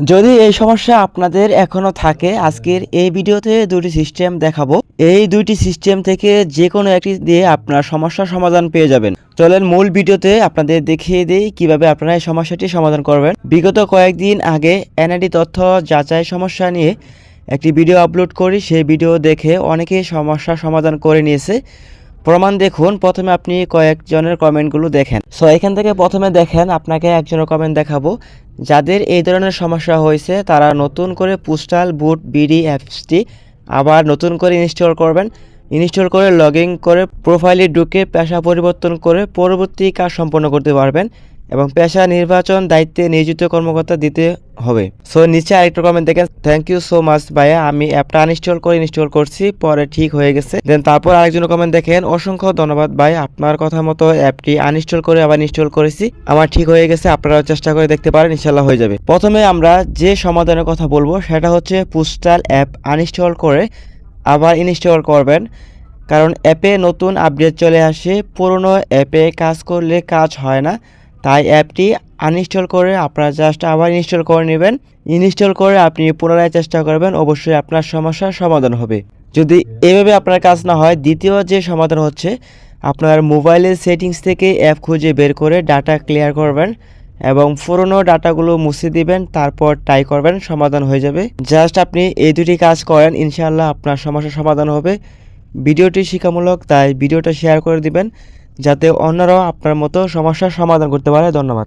যদি এই সমস্যা আপনাদের এখনও থাকে, আজকের এই ভিডিওতে দুটি সিস্টেম দেখাবো। এই দুইটি সিস্টেম থেকে যে কোনো একটি দিয়ে আপনার সমস্যার সমাধান পেয়ে যাবেন। চলেন মূল ভিডিওতে আপনাদের দেখিয়ে দিই কীভাবে আপনারা এই সমস্যাটি সমাধান করবেন। বিগত কয়েকদিন আগে এনআইডি তথ্য যাচাই সমস্যা নিয়ে একটি ভিডিও আপলোড করি। সেই ভিডিও দেখে অনেকেই সমস্যার সমাধান করে নিয়েছে। প্রমাণ দেখুন, প্রথমে আপনি কয়েকজনের কমেন্টগুলো দেখেন। সো এখান থেকে প্রথমে দেখেন, আপনাকে একজনের কমেন্ট দেখাবো। যাদের এই ধরনের সমস্যা হয়েছে, তারা নতুন করে পোস্টাল বুট বিডি অ্যাপসটি আবার নতুন করে ইনস্টল করবেন। ইনস্টল করে লগ করে প্রোফাইলে ঢুকে পেশা পরিবর্তন করে, পরবর্তী কাজ সম্পন্ন করতে পারবেন। এবং পেশা নির্বাচন দায়িত্বে নিয়োজিত কর্মকর্তা দিতে হবে। সো নিচে আরেকটা কমেন্ট দেখেন। থ্যাংক ইউ সো মাচ ভাইয়া। আমি অ্যাপটা আনইনস্টল করে ইনস্টল করছি, পরে ঠিক হয়ে গেছে। দেন তারপর আরেকজন কমেন্ট দেখেন, অসংখ্য ধন্যবাদ, ভাই। আপনার কথা মতো অ্যাপটি আনইনস্টল করে আবার ইনস্টল করেছি। আমার ঠিক হয়ে গেছে, আপনারাও চেষ্টা করে দেখতে পারেন ইনশাল্লাহ হয়ে যাবে। প্রথমে আমরা যে সমাধানের কথা বলব, সেটা হচ্ছে পোস্টাল অ্যাপ আনইনস্টল করে আবার ইনস্টল করবেন। কারণ অ্যাপে নতুন আপডেট চলে আসে, পুরনো অ্যাপে কাজ করলে কাজ হয় না। তাই অ্যাপটি আনইনস্টল করে আপনারা জাস্ট আবার ইনস্টল করে নেবেন। ইনস্টল করে আপনি পুনরায় চেষ্টা করবেন, অবশ্যই আপনার সমস্যার সমাধান হবে। যদি এভাবে আপনার কাজ না হয়, দ্বিতীয় যে সমাধান হচ্ছে, আপনার মোবাইলের সেটিংস থেকে অ্যাপ খুঁজে বের করে ডাটা ক্লিয়ার করবেন এবং পুরনো ডাটাগুলো মুছে দিবেন, তারপর ট্রাই করবেন, সমাধান হয়ে যাবে। জাস্ট আপনি এই দুটি কাজ করেন, ইনশাআল্লাহ আপনার সমস্যার সমাধান হবে। ভিডিওটি শিক্ষামূলক, তাই ভিডিওটা শেয়ার করে দিবেন। যাতে অন্যরাও আপনার মতো সমস্যার সমাধান করতে পারে। ধন্যবাদ।